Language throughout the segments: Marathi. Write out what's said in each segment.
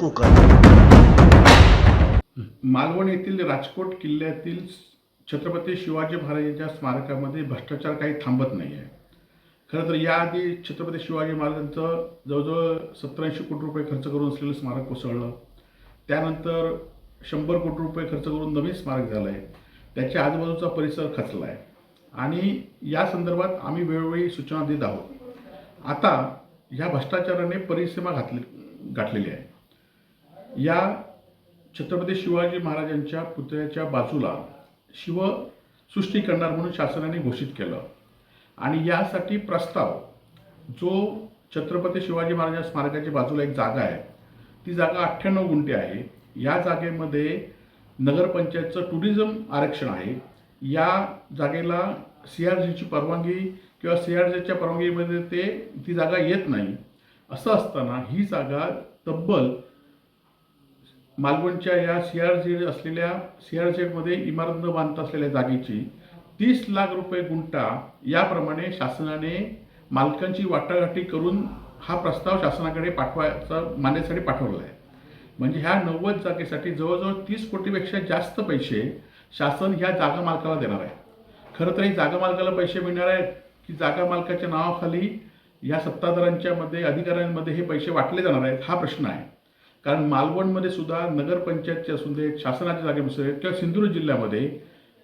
कोकण मालवण येथील राजकोट किल्ल्यातील छत्रपती शिवाजी महाराजांच्या स्मारकामध्ये भ्रष्टाचार काही थांबत नाही आहे. खरं तर याआधी छत्रपती शिवाजी महाराजांचं जवळजवळ सत्तरऐंशी कोटी रुपये खर्च करून असलेलं स्मारक कोसळलं. त्यानंतर शंभर कोटी रुपये खर्च करून नवीन स्मारक झालं आहे त्याच्या आजूबाजूचा परिसर खचला आहे आणि या संदर्भात आम्ही वेळोवेळी सूचना देत आहोत. आता ह्या भ्रष्टाचाराने परिसीमा घातली गाठलेली आहे. या छत्रपती शिवाजी महाराजांच्या पुतळ्याच्या बाजूला शिव सृष्टी करणार म्हणून शासनाने घोषित केलं. आणि यासाठी प्रस्ताव जो छत्रपती शिवाजी महाराज स्मारकाच्या बाजूला एक जागा आहे ती जागा अठ्ठ्याण्णव गुंठे आहे. या जागेमध्ये नगरपंचायतचं टुरिझम आरक्षण आहे. या जागेला सी आर जीची परवानगी किंवा सी आर जीच्या परवानगीमध्ये ते ती जागा येत नाही. असं असताना ही जागा तब्बल मालवणच्या या सी आर झेड असलेल्या सी आर झेडमध्ये इमारत न बांधता असलेल्या जागेची तीस लाख रुपये गुंठा याप्रमाणे शासनाने मालकांची वाटाघाटी करून हा प्रस्ताव शासनाकडे पाठवायचा मान्यतेसाठी पाठवला आहे. म्हणजे ह्या नव्वद जागेसाठी जवळजवळ तीस कोटीपेक्षा जास्त पैसे शासन ह्या जागा मालकाला देणार आहे. खरं तर ही जागा मालकाला पैसे मिळणार आहेत की जागा मालकाच्या नावाखाली या सत्ताधाऱ्यांच्या मध्ये अधिकाऱ्यांमध्ये हे पैसे वाटले जाणार आहेत हा प्रश्न आहे. कारण मालवणमध्ये सुद्धा नगरपंचायतचे असून दे शासनाच्या जागेमध्ये किंवा सिंधुदुर्ग जिल्ह्यामध्ये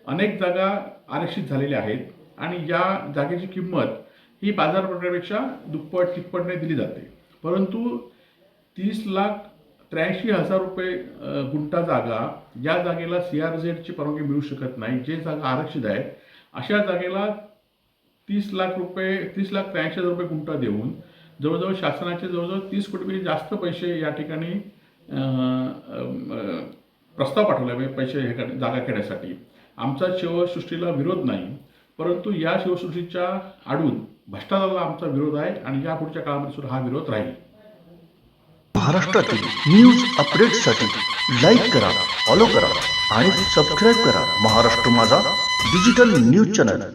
अनेक जागा आरक्षित झालेल्या आहेत आणि या जागेची किंमत ही बाजारपेठेपेक्षा दुप्पट तिप्पटने दिली जाते. परंतु तीस लाख त्र्याऐंशी हजार रुपये गुंठा जागा या जागेला सी आर झेडची परवानगी मिळू शकत नाही. जे जागा आरक्षित आहेत अशा जागेला तीस लाख रुपये तीस लाख त्र्याऐंशी हजार रुपये गुंठा देऊन जवळजवळ शासनाचे जवळजवळ तीस कोटीपेक्षा म्हणजे जास्त पैसे या ठिकाणी प्रस्ताव पाठवला म्हणजे पैसे हे जागा घेण्यासाठी. आमचा शिवसृष्टीला विरोध नाही परंतु या शिवसृष्टीच्या आडून भ्रष्टाचाराला आमचा विरोध आहे आणि या पुढच्या काळामध्ये सुद्धा हा विरोध राहील. महाराष्ट्रातील न्यूज अपडेटसाठी लाईक करा फॉलो करा आणि सबस्क्राईब करा महाराष्ट्र माझा डिजिटल न्यूज चॅनल.